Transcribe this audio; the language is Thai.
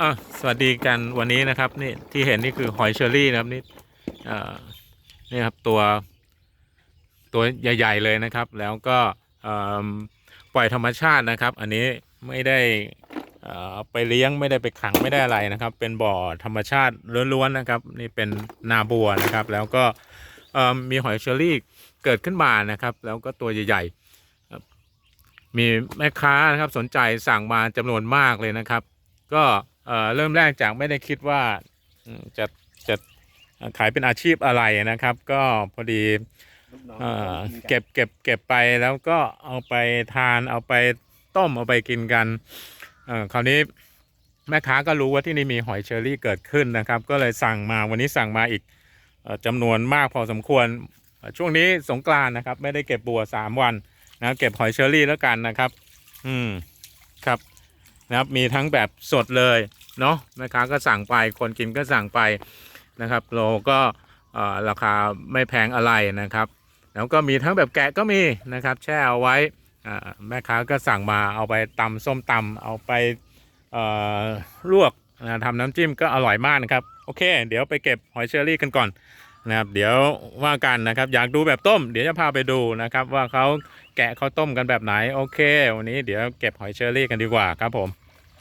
อะสวัสดีกันวันนี้นะครับนี่ที่เห็นนี่คือหอยเชอรี่นะครับนี่อ่อนี่ครับตัวตัวใหญ่ ๆ เลยนะครับ แล้วก็ปล่อยธรรมชาตินะครับ อันนี้ไม่ได้อ่อไปเลี้ยงไม่ได้ไปขังไม่ได้อะไรนะครับ เป็นบ่อธรรมชาติล้วนๆนะครับ นี่เป็นนาบัวนะครับ แล้วก็มีหอยเชอรี่เกิดขึ้นมานะครับ แล้วก็ตัวใหญ่ๆมีแม่ค้านะครับสนใจสั่งมาจำนวนมากเลยนะครับ ก็ เอ่อเริ่มแรกจากไม่ได้คิดว่าอืมจะจะขายเป็นอาชีพอะไรนะครับ ก็พอดีเอ่อเก็บเก็บเก็บไปแล้วก็เอาไปทานเอาไปต้มเอาไปกินกันเอ่อคราวนี้แม่ค้าก็รู้ว่าที่นี่มีหอยเชอรี่เกิดขึ้นนะครับ ก็เลยสั่งมาวันนี้สั่งมาอีกเอ่อจำนวนมากพอสมควรเอ่อช่วงนี้สงกรานต์นะครับ ไม่ได้เก็บบัวสามวันนะเก็บหอยเชอรี่แล้วกันนะครับ อืมครับ นะครับมีทั้งแบบสดเลยเนาะแม่ค้าก็สั่งไปคนกินก็สั่งไปนะครับโลก็ราคาไม่แพงอะไรนะครับ แล้วก็มีทั้งแบบแกะก็มีนะครับ แช่เอาไว้แม่ค้าก็สั่งมาเอาไปตำส้มตำเอาไปลวกนะทำน้ำจิ้มก็อร่อยมากนะครับโอเค เดี๋ยวไปเก็บหอยเชอรี่กันก่อนนะครับ เดี๋ยวว่ากันนะครับ อยากดูแบบต้ม เดี๋ยวจะพาไปดูนะครับ ว่าเขาแกะเขาต้มกันแบบไหนโอเค วันนี้เดี๋ยวเก็บหอยเชอรี่กันดีกว่าครับผม